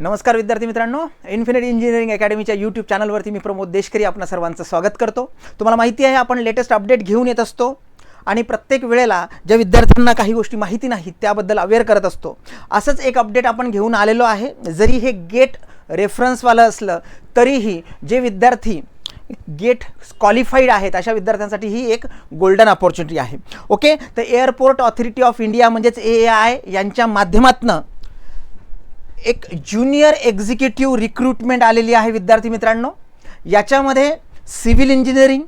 नमस्कार विद्यार्थी मित्रांनो. इन्फिनिट इंजिनिअरिंग अकॅडमीच्या यूट्यूब चॅनलवरती मी प्रमोद देशकरी आपणा सर्वांचं स्वागत करतो. तुम्हाला माहिती आहे आपण लेटेस्ट अपडेट घेऊन येत असतो आणि प्रत्येक वेळेला ज्या विद्यार्थ्यांना काही गोष्टी माहिती नाहीत त्याबद्दल अवेअर करत असतो. असंच एक अपडेट आपण घेऊन आलेलो आहे. जरी हे गेट रेफरन्सवालं असलं तरीही जे विद्यार्थी गेट क्वालिफाईड आहेत अशा विद्यार्थ्यांसाठी ही एक गोल्डन अपॉर्च्युनिटी आहे. ओके तर एअरपोर्ट ऑथॉरिटी ऑफ इंडिया म्हणजेच ए आय यांच्या माध्यमातनं एक ज्युनियर एक्झिक्युटिव्ह रिक्रुटमेंट आलेली आहे विद्यार्थी मित्रांनो. याच्यामध्ये civil engineering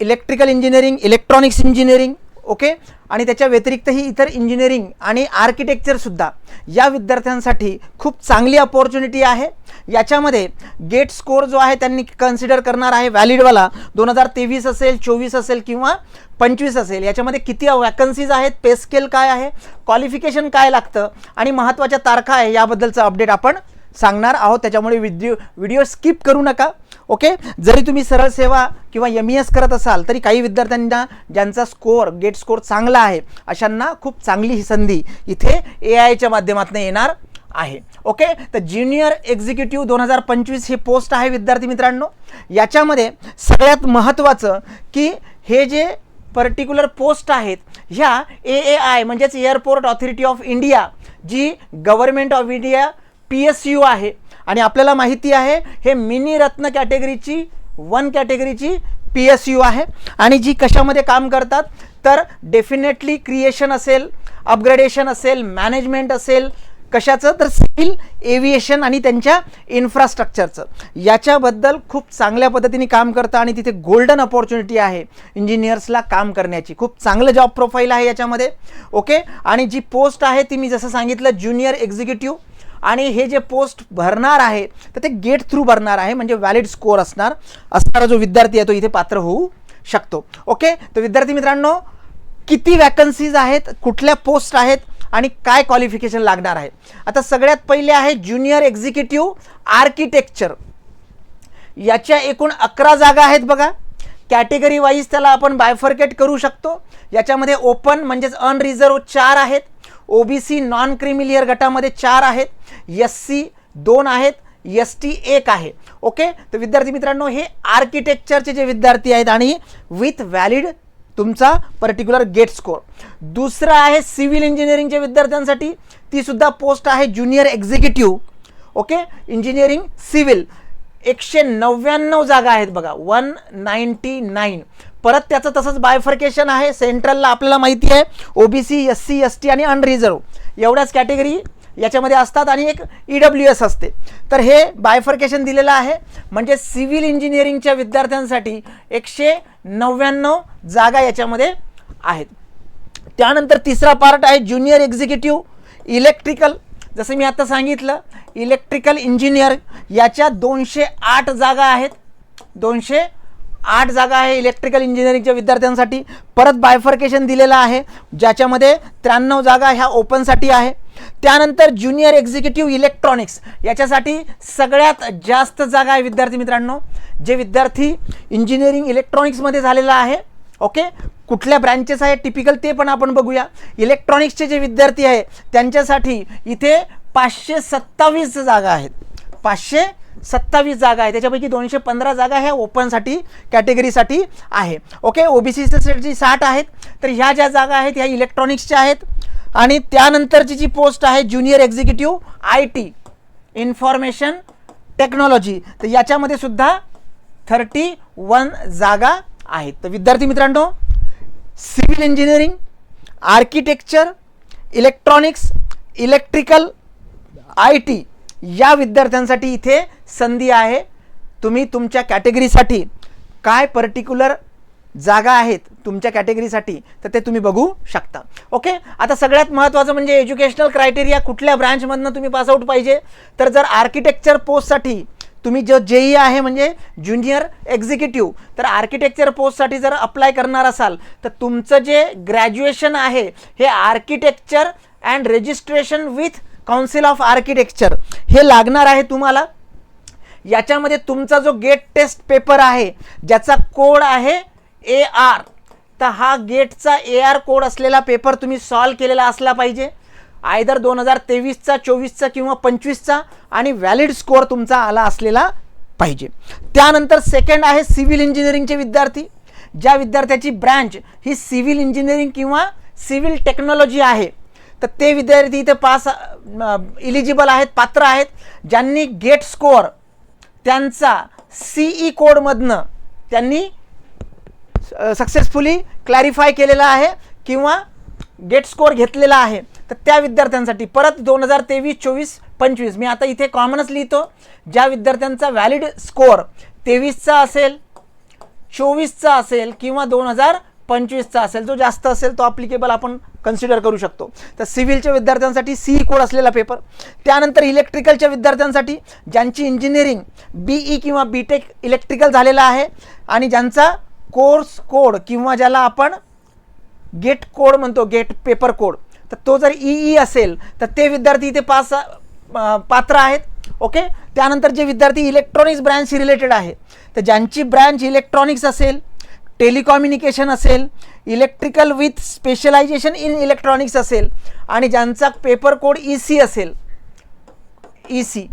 electrical engineering electronics engineering okay? आणि त्याच्या व्यतिरिक्तही इतर इंजिनिअरिंग आणि आर्किटेक्चरसुद्धा या विद्यार्थ्यांसाठी खूप चांगली अपॉर्च्युनिटी आहे. याच्यामध्ये गेट स्कोर जो आहे त्यांनी कन्सिडर करणार आहे. व्हॅलिडवाला दोन हजार तेवीस असेल चोवीस असेल किंवा पंचवीस असेल. याच्यामध्ये किती वॅकन्सीज आहेत? पे स्केल काय आहे? क्वालिफिकेशन काय लागतं? आणि महत्त्वाच्या तारखा आहे याबद्दलचं अपडेट आपण सांगणार आहोत त्याच्यामुळे व्हिडिओ व्हिडिओ स्किप करू नका. ओके जरी तुम्ही सरळ सेवा किंवा एम ई एस करत असाल तरी काही विद्यार्थ्यांना ज्यांचा स्कोअर गेट स्कोअर चांगला आहे अशांना खूप चांगली ही संधी इथे ए आयच्या माध्यमातून येणार आहे. ओके तर ज्युनियर एक्झिक्युटिव्ह दोन हजार पंचवीस हे पोस्ट आहे विद्यार्थी मित्रांनो. याच्यामध्ये सगळ्यात महत्त्वाचं की हे जे पर्टिक्युलर पोस्ट आहेत ह्या ए ए आय म्हणजेच एअरपोर्ट ऑथॉरिटी ऑफ इंडिया जी government of India P S U आहे. आणि आपल्याला माहिती आहे हे मिनी रत्न कॅटेगरीची वन कॅटेगरीची पी एस यू आहे. आणि जी कशामध्ये काम करतात तर डेफिनेटली क्रिएशन असेल अपग्रेडेशन असेल मॅनेजमेंट असेल कशाचं? तर सिव्हिल एव्हिएशन आणि त्यांच्या इन्फ्रास्ट्रक्चरचं. याच्याबद्दल खूप चांगल्या पद्धतीने काम करतं आणि तिथे गोल्डन अपॉर्च्युनिटी आहे इंजिनियर्सला काम करण्याची. खूप चांगलं जॉब प्रोफाईल आहे याच्यामध्ये. ओके आणि जी पोस्ट आहे ती मी जसं सांगितलं ज्युनियर एक्झिक्युटिव्ह आणि हे जे पोस्ट भरणार आहे तर ते गेट थ्रू भरणार आहे म्हणजे व्हॅलिड स्कोअर असणार असणारा जो विद्यार्थी आहे तो इथे पात्र होऊ शकतो. ओके तर विद्यार्थी मित्रांनो किती वॅकन्सीज आहेत कुठल्या पोस्ट आहेत आणि काय क्वालिफिकेशन लागणार आहे? आता सगळ्यात पहिले आहे ज्युनियर एक्झिक्युटिव्ह आर्किटेक्चर याच्या एकूण अकरा जागा आहेत बघा. कॅटेगरी वाईज त्याला आपण बायफर्केट करू शकतो. याच्यामध्ये ओपन म्हणजेच अनरिझर्व चार आहेत. ओबीसी नॉन क्रिमिलियर गटामध्ये चार आहेत एस सी दोन आहेत एस टी एक आहे. ओके? तर विद्यार्थी मित्रांनो हे आर्किटेक्चरचे जे विद्यार्थी आहेत आणि विथ व्हॅलिड तुमचा पर्टिक्युलर गेट स्कोर दुसरं आहे सिव्हिल इंजिनिअरिंगच्या विद्यार्थ्यांसाठी ती सुद्धा पोस्ट आहे junior executive okay? Engineering civil. एकशे नव्याण्णव जागा आहेत बघा. वन नाईन्टी नाईन परत त्याचं तसंच बायफर्केशन आहे. सेंट्रलला आपल्याला माहिती आहे. OBC S C S T आणि अनरिझर्व एवढ्याच कॅटेगरी याच्यामध्ये असतात आणि एक ई डब्ल्यू एस असते. तर हे बायफर्केशन दिलेलं आहे. म्हणजे सिव्हिल इंजिनिअरिंगच्या विद्यार्थ्यांसाठी एकशे नव्याण्णव जागा याच्यामध्ये आहेत. त्यानंतर तिसरा पार्ट आहे ज्युनियर एक्झिक्युटिव्ह इलेक्ट्रिकल जसं मी आता सांगितलं इलेक्ट्रिकल इंजिनियर याच्या दोनशे आठ जागा आहेत. दोनशे आठ जागा आहे इलेक्ट्रिकल इंजिनिअरिंगच्या विद्यार्थ्यांसाठी. परत बायफर्केशन दिलेलं आहे ज्याच्यामध्ये त्र्याण्णव जागा ह्या ओपनसाठी आहे. त्यानंतर ज्युनियर एक्झिक्युटिव्ह इलेक्ट्रॉनिक्स याच्यासाठी सगळ्यात जास्त जागा आहे विद्यार्थी मित्रांनो. जे विद्यार्थी इंजिनिअरिंग इलेक्ट्रॉनिक्समध्ये झालेला आहे ओके कुठल्या ब्रँचेस आहे टिपिकल ते पण आपण बघूया. इलेक्ट्रॉनिक्सचे जे विद्यार्थी आहे त्यांच्यासाठी इथे पाचशे सत्तावीस जागा आहेत. पाचशे सत्तावीस जागा आहे त्याच्यापैकी दोनशे पंधरा जागा ह्या ओपनसाठी कॅटेगरीसाठी आहे. ओके ओबीसीसाठी साठ आहेत. तर ह्या ज्या जागा आहेत ह्या इलेक्ट्रॉनिक्सच्या आहेत. आणि त्यानंतरची जी पोस्ट आहे junior executive I T information technology तर याच्यामध्ये सुद्धा थर्टी वन जागा आहेत. तर विद्यार्थी मित्रांनो civil engineering architecture electronics electrical I T या विद्यार्थ्यांसाठी इथे संधी आहे. तुम्ही तुमच्या कॅटेगरीसाठी काय पर्टिक्युलर जागा आहेत तुमच्या कॅटेगरीसाठी तर ते तुम्ही बघू शकता. ओके आता सगळ्यात महत्त्वाचं म्हणजे एज्युकेशनल क्रायटेरिया कुठल्या ब्रँचमधनं तुम्ही पासआउट पाहिजे? तर जर आर्किटेक्चर पोस्टसाठी तुम्ही जो जेई आहे म्हणजे ज्युनियर एक्झिक्युटिव्ह तर आर्किटेक्चर पोस्टसाठी जर अप्लाय करणार असाल तर तुमचं जे ग्रॅज्युएशन आहे हे architecture and registration with council of architecture हे लागणार आहे तुम्हाला. याच्यामध्ये तुमचा जो गेट टेस्ट पेपर आहे ज्याचा कोड आहे ए आर तर हा गेटचा ए आर कोड असलेला पेपर तुम्ही सॉल्व केलेला असला पाहिजे. आयदर दोन हजार तेवीसचा चोवीसचा किंवा पंचवीसचा आणि व्हॅलिड स्कोअर तुमचा आला असलेला पाहिजे. त्यानंतर सेकंड आहे सिव्हिल इंजिनिअरिंगचे विद्यार्थी. ज्या विद्यार्थ्याची ब्रँच ही सिव्हिल इंजिनिअरिंग किंवा सिव्हिल टेक्नॉलॉजी आहे तर ते विद्यार्थी इथे पास इलिजिबल आहेत पात्र आहेत. ज्यांनी गेट स्कोअर त्यांचा सीई कोडमधनं त्यांनी सक्सेसफुली क्लॅरिफाय केलेला आहे किंवा गेट स्कोअर घेतलेला आहे. तर त्या विद्यार्थ्यांसाठी. परत दोन हजार तेवीस चोवीस पंचवीस. मी आता इथे कॉमनच लिहितो. ज्या विद्यार्थ्यांचा व्हॅलिड स्कोअर तेवीसचा असेल चोवीसचा असेल किंवा दोन हजार पंचवीसचा असेल जो जास्त असेल तो अप्लिकेबल आपण कन्सिडर करू शकतो. तर सिव्हिलच्या विद्यार्थ्यांसाठी सी कोड असलेला पेपर त्यानंतर इलेक्ट्रिकलच्या विद्यार्थ्यांसाठी ज्यांची इंजिनिअरिंग बीई किंवा बी टेक इलेक्ट्रिकल झालेला आहे आणि ज्यांचा कोर्स कोड किंवा ज्याला आपण गेट कोड म्हणतो गेट पेपर कोड तर तो जर ई ई असेल तर ते विद्यार्थी इथे पास पात्र आहेत ओके? त्यानंतर जे विद्यार्थी इलेक्ट्रॉनिक्स ब्रँचशी रिलेटेड आहे तर ज्यांची ब्रँच इलेक्ट्रॉनिक्स असेल टेलिकॉम्युनिकेशन असेल electrical with specialization in electronics असेल आणि ज्यांचा पेपर कोड ई सी असेल ई सी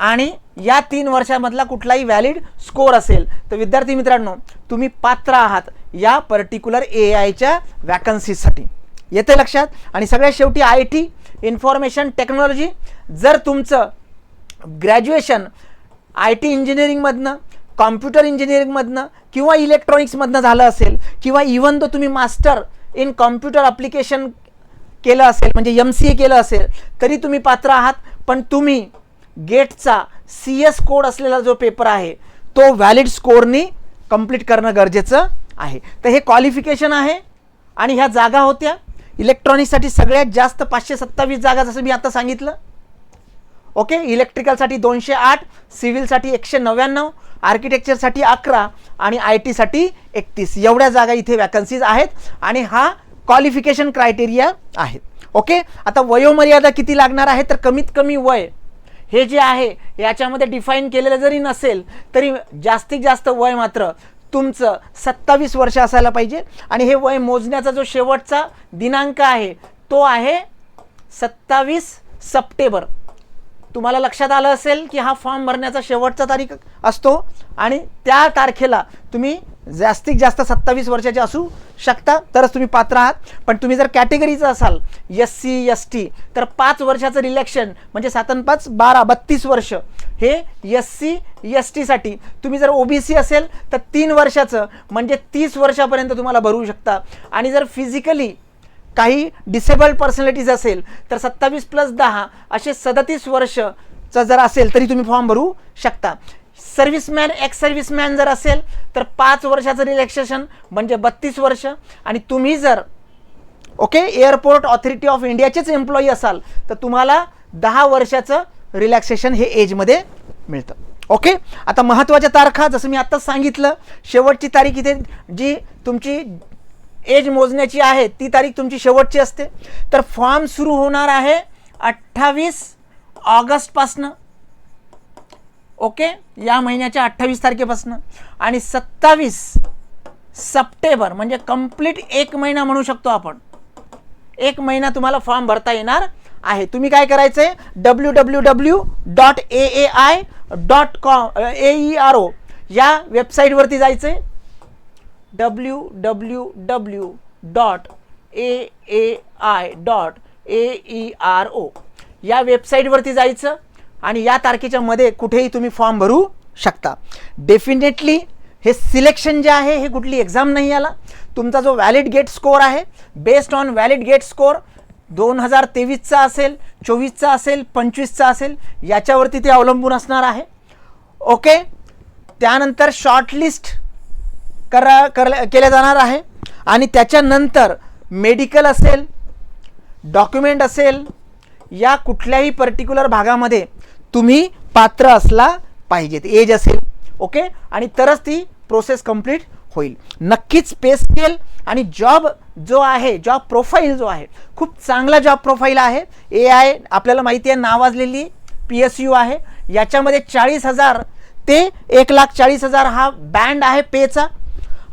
आणि या तीन वर्षामधला कुठलाही व्हॅलिड स्कोअर असेल तर विद्यार्थी मित्रांनो तुम्ही पात्र आहात या पर्टिक्युलर ए आयच्या वॅकन्सीसाठी येते लक्षात. आणि सगळ्यात शेवटी आय टी इन्फॉर्मेशन टेक्नॉलॉजी. जर तुमचं ग्रॅज्युएशन आय टी इंजिनिअरिंगमधनं कॉम्प्युटर इंजिनिअरिंगमधनं किंवा इलेक्ट्रॉनिक्समधनं झालं असेल किंवा इवन तो तुम्ही मास्टर इन कॉम्प्युटर अप्लिकेशन केलं असेल म्हणजे एम सी ए केलं असेल तरी तुम्ही पात्र आहात. पण तुम्ही गेटचा सी एस कोड असलेला जो पेपर आहे तो व्हॅलिड स्कोरनी कंप्लीट करणं गरजेचं आहे. तर हे क्वालिफिकेशन आहे आणि ह्या जागा होत्या. इलेक्ट्रॉनिक्ससाठी सगळ्यात जास्त पाचशे सत्तावीस जागा जसं मी आता सांगितलं. ओके? इलेक्ट्रिकलसाठी दोनशे आठ सिव्हिलसाठी एकशे नव्याण्णव आर्किटेक्चरसाठी अकरा आणि आय टीसाठी एकतीस. एवढ्या जागा इथे वॅकन्सीज आहेत आणि हा क्वालिफिकेशन क्रायटेरिया आहे. ओके? आता वयोमर्यादा किती लागणार आहे? तर कमीत कमी वय हे जे आहे याच्यामध्ये डिफाईन केलेलं जरी नसेल तरी जास्तीत जास्त वय मात्र तुमचं सत्तावीस वर्ष असायला पाहिजे. आणि हे वय मोजण्याचा जो शेवटचा दिनांक आहे तो आहे सत्तावीस सप्टेंबर. तुम्हाला लक्षात आलं असेल की हा फॉर्म भरण्याचा शेवटचा तारीख असतो. आणि त्या तारखेला तुम्ही जास्तीत जास्त सत्तावीस वर्षाचे असू शकता तरच तुम्ही पात्र आहात. पण तुम्ही जर कॅटेगरीचं असाल एस सी एस टी तर पाच वर्षाचं रिलेक्शन म्हणजे सात पाच बारा बत्तीस वर्ष. हे एस सी एस टीसाठी तुम्ही जर ओ बी सी असेल तर तीन वर्षाचं म्हणजे तीस वर्षापर्यंत तुम्हाला भरू शकता. आणि जर फिजिकली काही डिसेबल्ड पर्सनॅलिटीज असेल तर सत्तावीस प्लस दहा असे सदतीस वर्षचं जर असेल तरी तुम्ही फॉर्म भरू शकता. सर्व्हिसमॅन एक्स सर्व्हिसमॅन जर असेल तर पाच वर्षाचं रिलॅक्सेशन म्हणजे बत्तीस वर्ष. आणि तुम्ही जर ओके एअरपोर्ट ऑथॉरिटी ऑफ इंडियाचेच एम्प्लॉई असाल तर तुम्हाला दहा वर्षाचं रिलॅक्सेशन हे एजमध्ये मिळतं. ओके आता महत्त्वाच्या तारखा जसं मी आत्ताच सांगितलं शेवटची तारीख इथे जी तुमची एज मोजण्याची आहे ती तारीख तुमची शेवटची असते. तर फॉर्म सुरू होणार आहे अठ्ठावीस ऑगस्टपासनं ओके? या महिन्याच्या अठ्ठावीस तारखेपासनं. आणि सत्तावीस सप्टेंबर म्हणजे कंप्लीट एक महिना म्हणू शकतो आपण. एक महिना तुम्हाला फॉर्म भरता येणार आहे. तुम्ही काय करायचं आहे W W W dot A A I dot com A E R O या वेबसाईटवरती जायचं आहे W W W dot A A I dot A E R O या वेबसाईटवरती जायचं. आणि या तारखेच्या मध्ये कुठेही तुम्ही फॉर्म भरू शकता. डेफिनेटली हे सिलेक्शन जे आहे हे कुठली एक्झाम नाही आला. तुमचा जो व्हॅलिड गेट स्कोअर आहे based on valid GATE score दोन हजार तेवीसचा असेल चोवीसचा असेल पंचवीसचा असेल याच्यावरती ते अवलंबून असणार आहे. ओके त्यानंतर शॉर्टलिस्ट करा कर केल्या जाणार आहे. आणि त्याच्यानंतर मेडिकल असेल डॉक्युमेंट असेल या कुठल्याही पर्टिक्युलर भागामध्ये तुम्ही पात्र असला पाहिजेत एज असेल ओके आणि तरच ती प्रोसेस कंप्लीट होईल. नक्कीच पे स्केल आणि जॉब जो आहे जॉब प्रोफाईल जो आहे खूप चांगला जॉब प्रोफाईल आहे. ए आय आपल्याला माहिती आहे नावाजलेली पी एस यू आहे. याच्यामध्ये चाळीस हजार ते एक लाख चाळीस हजार हा बँड आहे पेचा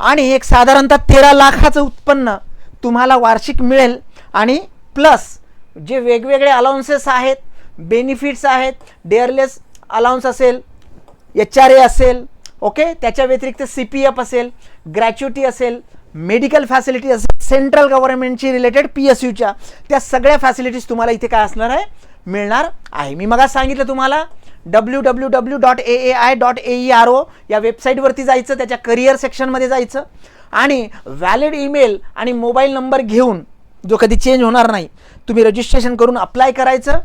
आणि एक साधारणतः तेरा लाखाचं उत्पन्न तुम्हाला वार्षिक मिळेल. आणि प्लस जे वेगवेगळे अलाउन्सेस आहेत बेनिफिट्स आहेत डेअरलेस अलाउन्स असेल एच आर ए असेल ओके? त्याच्या व्यतिरिक्त सी पी एफ असेल ग्रॅच्युटी असेल मेडिकल फॅसिलिटी असेल सेंट्रल गव्हर्नमेंटची रिलेटेड पी एस यूच्या त्या सगळ्या फॅसिलिटीज तुम्हाला इथे काय असणार आहे मिळणार आहे. मी मग सांगितलं तुम्हाला W W W dot A A I dot A E R O या वेबसाईटवरती जायचं त्याच्या करिअर सेक्शनमध्ये जायचं. आणि व्हॅलिड ईमेल आणि मोबाईल नंबर घेऊन जो कधी चेंज होणार नाही तुम्ही रजिस्ट्रेशन करून अप्लाय करायचं.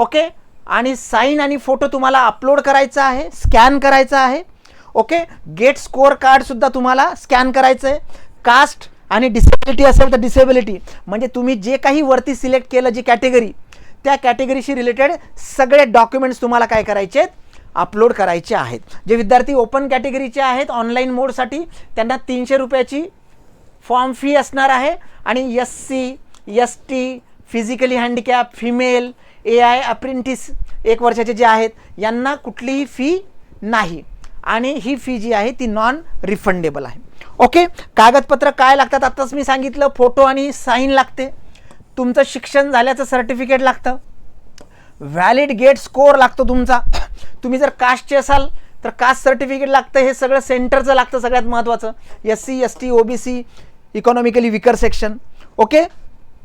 ओके? आणि साईन आणि फोटो तुम्हाला अपलोड करायचा आहे स्कॅन करायचा आहे. ओके? गेट स्कोअर कार्डसुद्धा तुम्हाला स्कॅन करायचं आहे. कास्ट आणि डिसेबिलिटी असेल तर डिसेबिलिटी म्हणजे तुम्ही जे काही वरती सिलेक्ट केलं जी कॅटेगरी त्या कॅटेगरीशी रिलेटेड सगळे डॉक्युमेंट्स तुम्हाला काय करायचे आहेत? अपलोड करायचे आहेत. जे विद्यार्थी ओपन कॅटेगरीचे आहेत ऑनलाईन मोडसाठी त्यांना तीनशे रुपयाची फॉर्म फी असणार आहे. आणि S C S T physically handicap female A I apprentice एक वर्षाचे जे आहेत यांना कुठलीही फी नाही. आणि ही फी जी आहे ती नॉन रिफंडेबल आहे. ओके कागदपत्र काय लागतात? आत्ताच मी सांगितलं फोटो आणि साईन लागते. तुमचं शिक्षण झाल्याचं सर्टिफिकेट लागतं. व्हॅलिड गेट स्कोअर लागतो तुमचा. तुम्ही जर कास्टचे असाल तर कास्ट सर्टिफिकेट लागतं. हे सगळं सेंटरचं लागतं सगळ्यात महत्त्वाचं S C S T O B C economically weaker section okay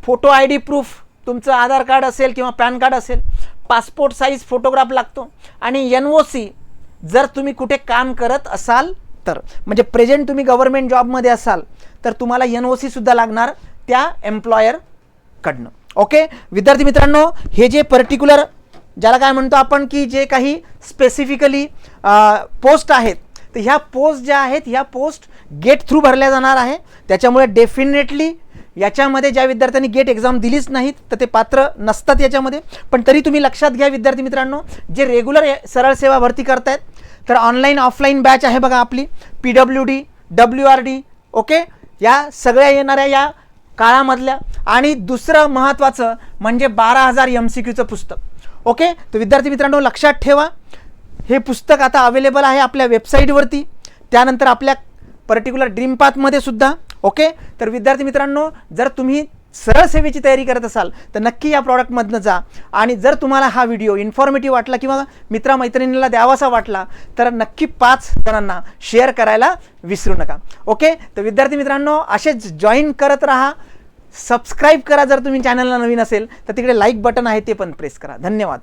photo I D proof तुमचं आधार कार्ड असेल किंवा पॅन कार्ड असेल पासपोर्ट साईज फोटोग्राफ लागतो. आणि एन ओ सी जर तुम्ही कुठे काम करत असाल तर म्हणजे प्रेझेंट तुम्ही गव्हर्मेंट जॉबमध्ये असाल तर तुम्हाला एन ओ सीसुद्धा लागणार त्या एम्प्लॉयरकडनं ओके विद्यार्थी मित्रांनो हे जे पर्टिक्युलर ज्याला काय म्हणतो आपण की जे काही स्पेसिफिकली पोस्ट आहेत तर ह्या पोस्ट ज्या आहेत ह्या पोस्ट गेट थ्रू भरल्या जाणार आहे. त्याच्यामुळे डेफिनेटली याच्यामध्ये ज्या विद्यार्थ्यांनी गेट एक्झाम दिलीच नाहीत तर ते पात्र नसतात याच्यामध्ये. पण तरी तुम्ही लक्षात घ्या विद्यार्थी मित्रांनो जे रेग्युलर सरळ सेवा भरती करतायत तर ऑनलाईन ऑफलाईन बॅच आहे बघा आपली. P W D W R D okay या सगळ्या येणाऱ्या या काळामधल्या. आणि दुसरं महत्त्वाचं म्हणजे बारा हजार एम सी क्यूचं पुस्तक ओके तर विद्यार्थी मित्रांनो लक्षात ठेवा. हे पुस्तक आता अवेलेबल आहे आपल्या वेबसाईटवरती त्यानंतर आपल्या पर्टिक्युलर ड्रीम पाथमध्ये सुद्धा. ओके? तर विद्यार्थी मित्रांनो जर तुम्ही सरळ सेवेची तयारी करत असाल तर नक्की या प्रॉडक्टमधनं जा. आणि जर तुम्हाला हा व्हिडिओ इन्फॉर्मेटिव्ह वाटला किंवा मित्रामैत्रिणीला द्यावासा वाटला तर नक्की पाच जणांना शेअर करायला विसरू नका. ओके? तर विद्यार्थी मित्रांनो असेच जॉईन करत राहा. सबस्क्राईब करा जर तुम्ही चॅनलला नवीन असेल तर तिकडे लाईक बटन आहे ते पण प्रेस करा. धन्यवाद.